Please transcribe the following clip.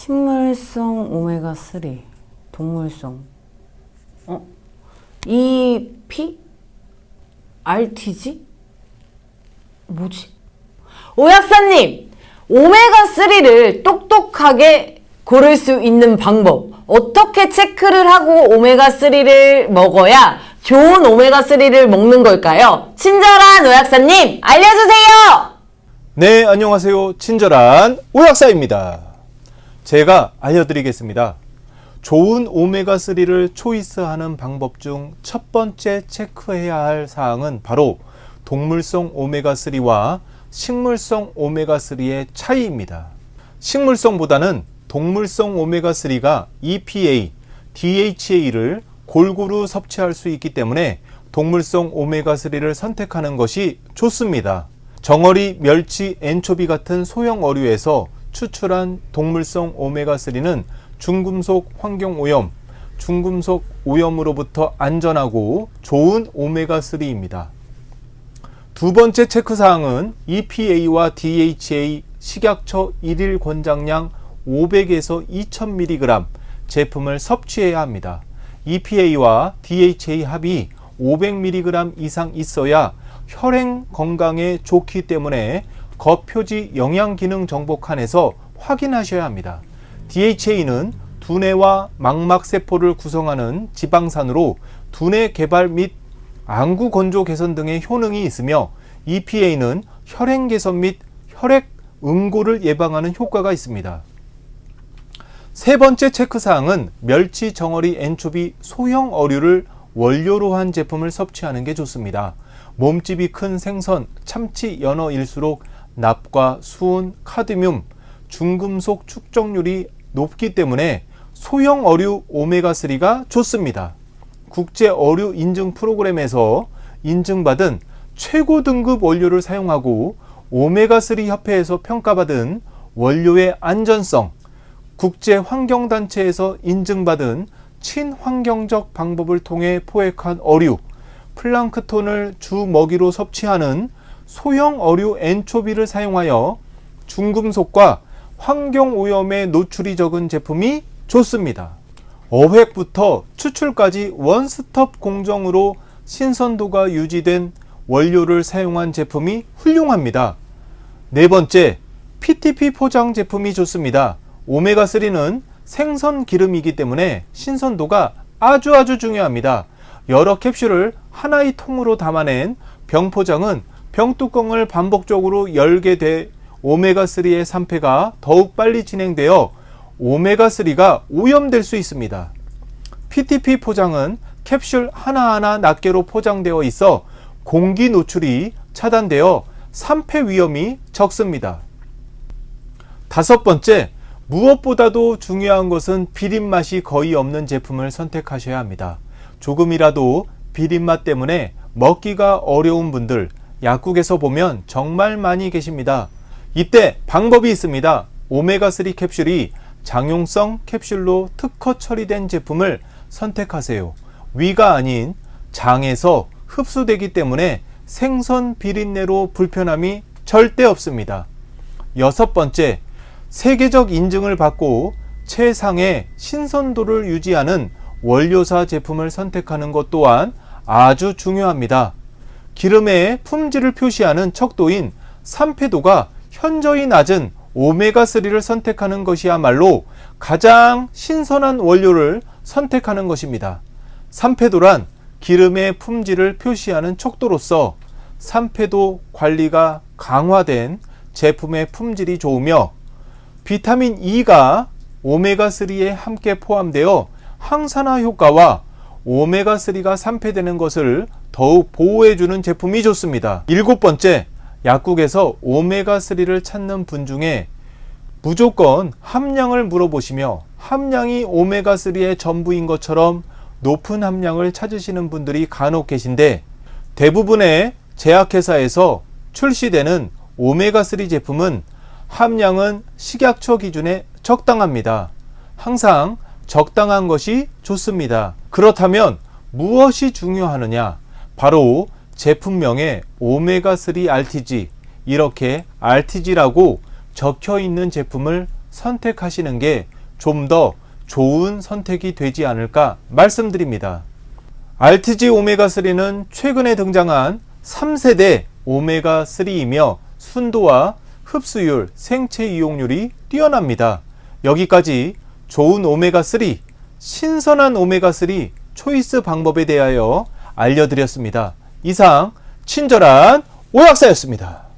식물성 오메가3 동물성 어? EP? RTG? 뭐지? 오약사님! 오메가3를 똑똑하게 고를 수 있는 방법 어떻게 체크를 하고 오메가3를 먹어야 좋은 오메가3를 먹는 걸까요? 친절한 오약사님 알려주세요! 네, 안녕하세요. 친절한 오약사입니다. 제가 알려드리겠습니다. 좋은 오메가3를 초이스하는 방법 중 첫 번째 체크해야 할 사항은 바로 동물성 오메가3와 식물성 오메가3의 차이입니다. 식물성보다는 동물성 오메가3가 EPA, DHA를 골고루 섭취할 수 있기 때문에 동물성 오메가3를 선택하는 것이 좋습니다. 정어리, 멸치, 엔초비 같은 소형 어류에서 추출한 동물성 오메가3는 중금속 환경 오염, 중금속 오염으로부터 안전하고 좋은 오메가3입니다. 두 번째 체크 사항은 EPA와 DHA 식약처 1일 권장량 500에서 2000mg 제품을 섭취해야 합니다. EPA와 DHA 합이 500mg 이상 있어야 혈행 건강에 좋기 때문에 겉표지 영양기능 정보 칸에서 확인하셔야 합니다. DHA는 두뇌와 망막세포를 구성하는 지방산으로 두뇌 개발 및 안구 건조 개선 등의 효능이 있으며 EPA는 혈행 개선 및 혈액 응고를 예방하는 효과가 있습니다. 세 번째 체크사항은 멸치, 정어리, 엔초비, 소형 어류를 원료로 한 제품을 섭취하는 게 좋습니다. 몸집이 큰 생선, 참치, 연어일수록 납과 수은, 카드뮴, 중금속 축적률이 높기 때문에 소형 어류 오메가3가 좋습니다. 국제 어류 인증 프로그램에서 인증받은 최고 등급 원료를 사용하고 오메가3 협회에서 평가받은 원료의 안전성, 국제 환경단체에서 인증받은 친환경적 방법을 통해 포획한 어류, 플랑크톤을 주 먹이로 섭취하는 소형 어류 엔초비를 사용하여 중금속과 환경 오염에 노출이 적은 제품이 좋습니다. 어획부터 추출까지 원스톱 공정으로 신선도가 유지된 원료를 사용한 제품이 훌륭합니다. 네 번째, PTP 포장 제품이 좋습니다. 오메가3는 생선 기름이기 때문에 신선도가 아주 아주 중요합니다. 여러 캡슐을 하나의 통으로 담아낸 병 포장은 병뚜껑을 반복적으로 열게 돼 오메가3의 산패가 더욱 빨리 진행되어 오메가3가 오염될 수 있습니다. PTP 포장은 캡슐 하나하나 낱개로 포장되어 있어 공기 노출이 차단되어 산패 위험이 적습니다. 다섯 번째, 무엇보다도 중요한 것은 비린맛이 거의 없는 제품을 선택하셔야 합니다. 조금이라도 비린맛 때문에 먹기가 어려운 분들, 약국에서 보면 정말 많이 계십니다. 이때 방법이 있습니다. 오메가3 캡슐이 장용성 캡슐로 특허 처리된 제품을 선택하세요. 위가 아닌 장에서 흡수되기 때문에 생선 비린내로 불편함이 절대 없습니다. 여섯 번째, 세계적 인증을 받고 최상의 신선도를 유지하는 원료사 제품을 선택하는 것 또한 아주 중요합니다. 기름의 품질을 표시하는 척도인 산패도가 현저히 낮은 오메가3를 선택하는 것이야말로 가장 신선한 원료를 선택하는 것입니다. 산패도란 기름의 품질을 표시하는 척도로서 산패도 관리가 강화된 제품의 품질이 좋으며 비타민 E가 오메가3에 함께 포함되어 항산화 효과와 오메가3가 산패되는 것을 더욱 보호해주는 제품이 좋습니다. 일곱 번째, 약국에서 오메가3를 찾는 분 중에 무조건 함량을 물어보시며 함량이 오메가3의 전부인 것처럼 높은 함량을 찾으시는 분들이 간혹 계신데 대부분의 제약회사에서 출시되는 오메가3 제품은 함량은 식약처 기준에 적당합니다. 항상 적당한 것이 좋습니다. 그렇다면 무엇이 중요하느냐? 바로 제품명에 오메가3 RTG 이렇게 RTG라고 적혀 있는 제품을 선택하시는 게 좀 더 좋은 선택이 되지 않을까 말씀드립니다. RTG 오메가3는 최근에 등장한 3세대 오메가3이며 순도와 흡수율, 생체 이용률이 뛰어납니다. 여기까지 좋은 오메가3, 신선한 오메가3 초이스 방법에 대하여 알려드렸습니다. 이상 친절한 오약사였습니다.